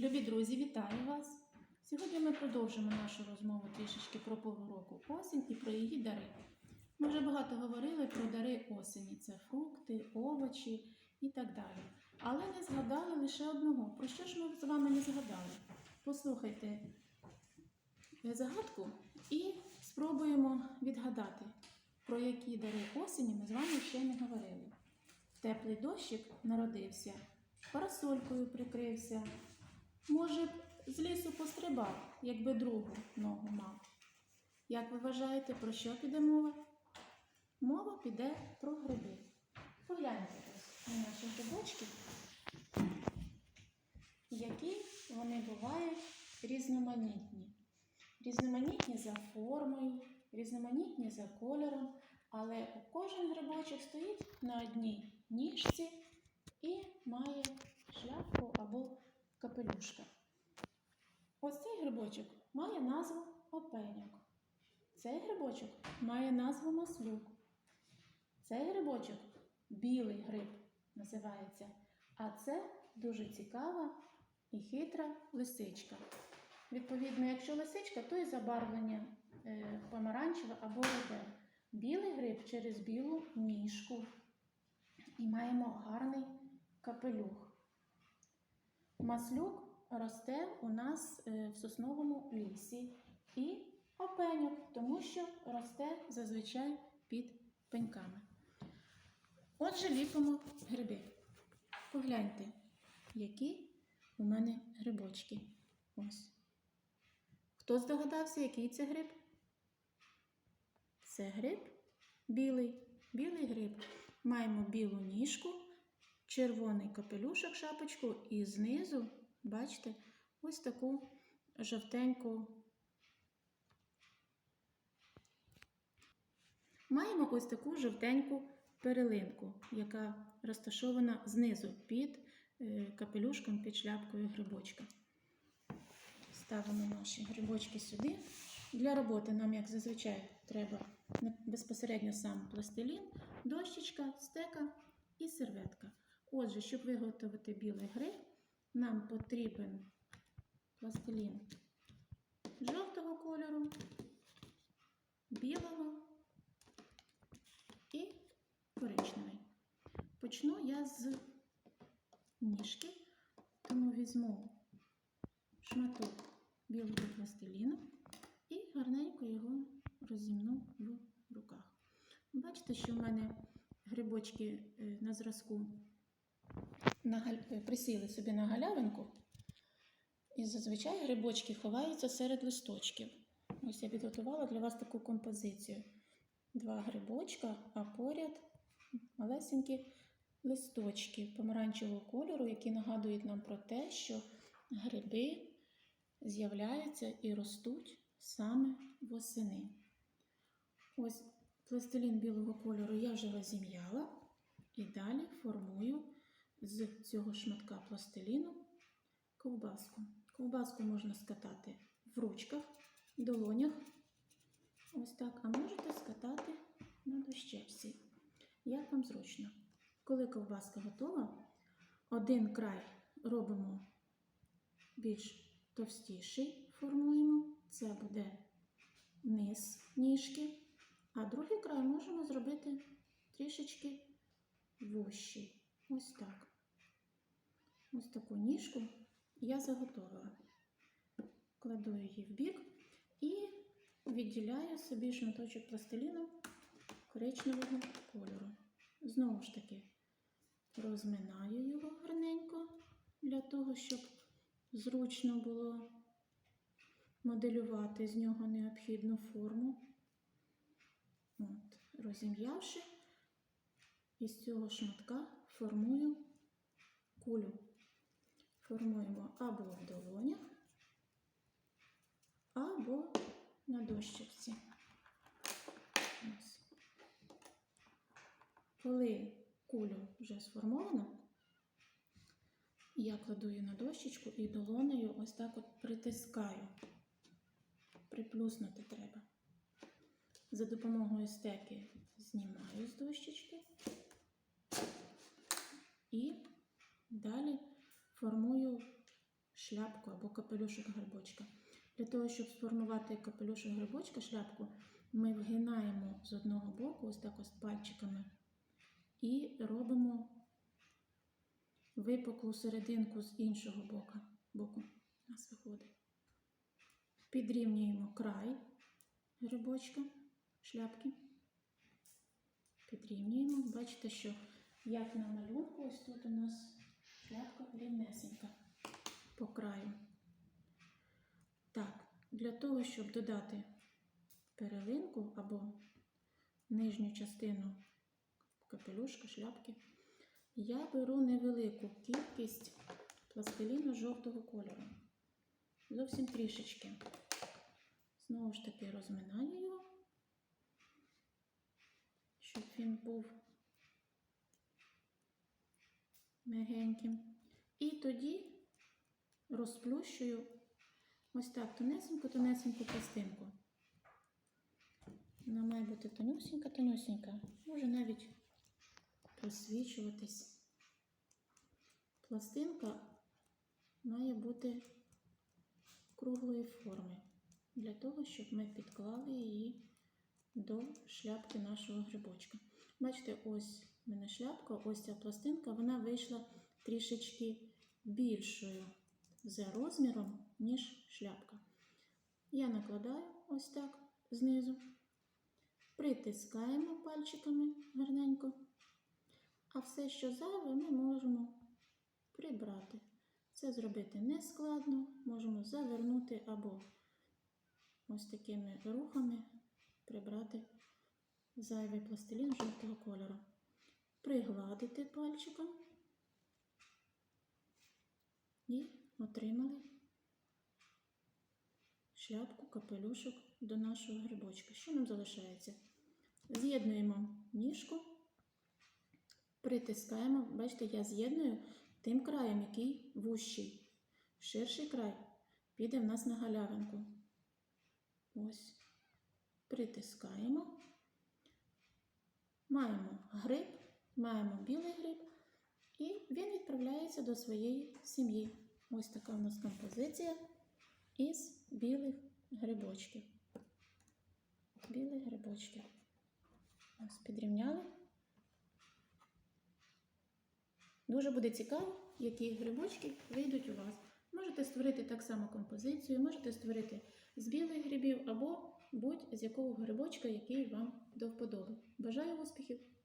Любі друзі, вітаю вас! Сьогодні ми продовжимо нашу розмову трішечки про пору року осінь і про її дари. Ми вже багато говорили про дари осені: це фрукти, овочі і так далі. Але не згадали лише одного. Про що ж ми з вами не згадали? Послухайте загадку і спробуємо відгадати, про які дари осені ми з вами ще не говорили. Теплий дощик народився, парасолькою прикрився. Може б, з лісу пострибав, якби другу ногу мав. Як ви вважаєте, про що піде мова? Мова піде про гриби. Погляньте на наші грибочки, які вони бувають різноманітні. Різноманітні за формою, різноманітні за кольором, але кожен грибочок стоїть на одній ніжці і має капелюшка. Ось цей грибочок має назву опеньок. Цей грибочок має назву маслюк. Цей грибочок білий гриб називається. А це дуже цікава і хитра лисичка. Відповідно, якщо лисичка, то і забарвлення е, помаранчеве або руде. Білий гриб через білу ніжку. І маємо гарний капелюх. Маслюк росте у нас е, в сосновому лісі і опеньок, тому що росте зазвичай під пеньками. Отже, ліпимо гриби. Погляньте, які у мене грибочки. Ось. Хто здогадався, який це гриб? Це гриб білий, білий гриб. Маємо білу ніжку, червоний капелюшок, шапочку, і знизу, бачите, ось таку жовтеньку. Маємо ось таку жовтеньку перелинку, яка розташована знизу під е, капелюшком, під шляпкою грибочка. Ставимо наші грибочки сюди. Для роботи нам, як зазвичай, треба безпосередньо сам пластилін, дощечка, стека і серветка. Отже, щоб виготовити білий гриб, нам потрібен пластилін жовтого кольору, білого і коричневий. Почну я з ніжки, тому візьму шматок білого пластиліну і гарненько його розімну в руках. Бачите, що в мене грибочки е, на зразку на е, присіли собі на галявинку, і зазвичай грибочки ховаються серед листочків. Ось я підготувала для вас таку композицію. Два грибочка, а поряд малесенькі листочки помаранчевого кольору, які нагадують нам про те, що гриби з'являються і ростуть саме восени. Ось пластилін білого кольору я вже розім'яла і далі формую з цього шматка пластиліну ковбаску. Ковбаску можна скатати в ручках, долонях. Ось так, а можете скатати на дощечці. Як вам зручно. Коли ковбаска готова, один край робимо більш товстіший, формуємо. Це буде низ ніжки, а другий край можемо зробити трішечки вущий. Ось так. Ось таку ніжку я заготовила. Кладу її в бік і відділяю собі шматочок пластиліну коричневого кольору. Знову ж таки, розминаю його гарненько для того, щоб зручно було моделювати з нього необхідну форму. От, розім'явши, із цього шматка формую кулю. Формуємо або в долонях, або на дощечці. Ось. Коли кулю вже сформована, я кладу її на дощечку і долонею ось так от притискаю. Приплюснути треба. За допомогою стеки знімаю з дощечки і далі формую шляпку або капелюшок грибочка. Для того, щоб сформувати капелюшок грибочка, шляпку, ми вгинаємо з одного боку, ось так ось пальчиками, і робимо випуклу серединку з іншого боку. боку. У нас виходить. Підрівнюємо край грибочка, шляпки. Підрівнюємо. Бачите, що як на малюнку, ось тут у нас шляпка рівнесенька по краю. Так, для того, щоб додати перелинку або нижню частину капелюшка, шляпки, я беру невелику кількість пластиліну жовтого кольору. Зовсім трішечки. Знову ж таки розминаю його, щоб він був м'ягеньким. І тоді розплющую ось так тонесеньку-тонесеньку пластинку. Вона має бути тонюсінька, тонюсінька. Може навіть просвічуватись. Пластинка має бути круглої форми для того, щоб ми підклали її до шляпки нашого грибочка. Бачите, ось в мене шляпка, ось ця пластинка, вона вийшла трішечки більшою за розміром, ніж шляпка. Я накладаю ось так знизу, притискаємо пальчиками гарненько, а все, що зайве, ми можемо прибрати. Це зробити не складно, можемо завернути або ось такими рухами прибрати зайвий пластилін жовтого кольору. Пригладити пальчиком і отримали шляпку, капелюшок до нашого грибочка. Що нам залишається? З'єднуємо ніжку, притискаємо, бачите, я з'єдную тим краєм, який вущий. Ширший край піде в нас на галявинку. Ось. Притискаємо. Маємо гриб, маємо білий гриб, і він відправляється до своєї сім'ї. Ось така у нас композиція із білих грибочків. Білих грибочків. Ось підрівняли. Дуже буде цікаво, які грибочки вийдуть у вас. Можете створити так само композицію, можете створити з білих грибів або будь з якого грибочка, який вам до вподоби. Бажаю успіхів!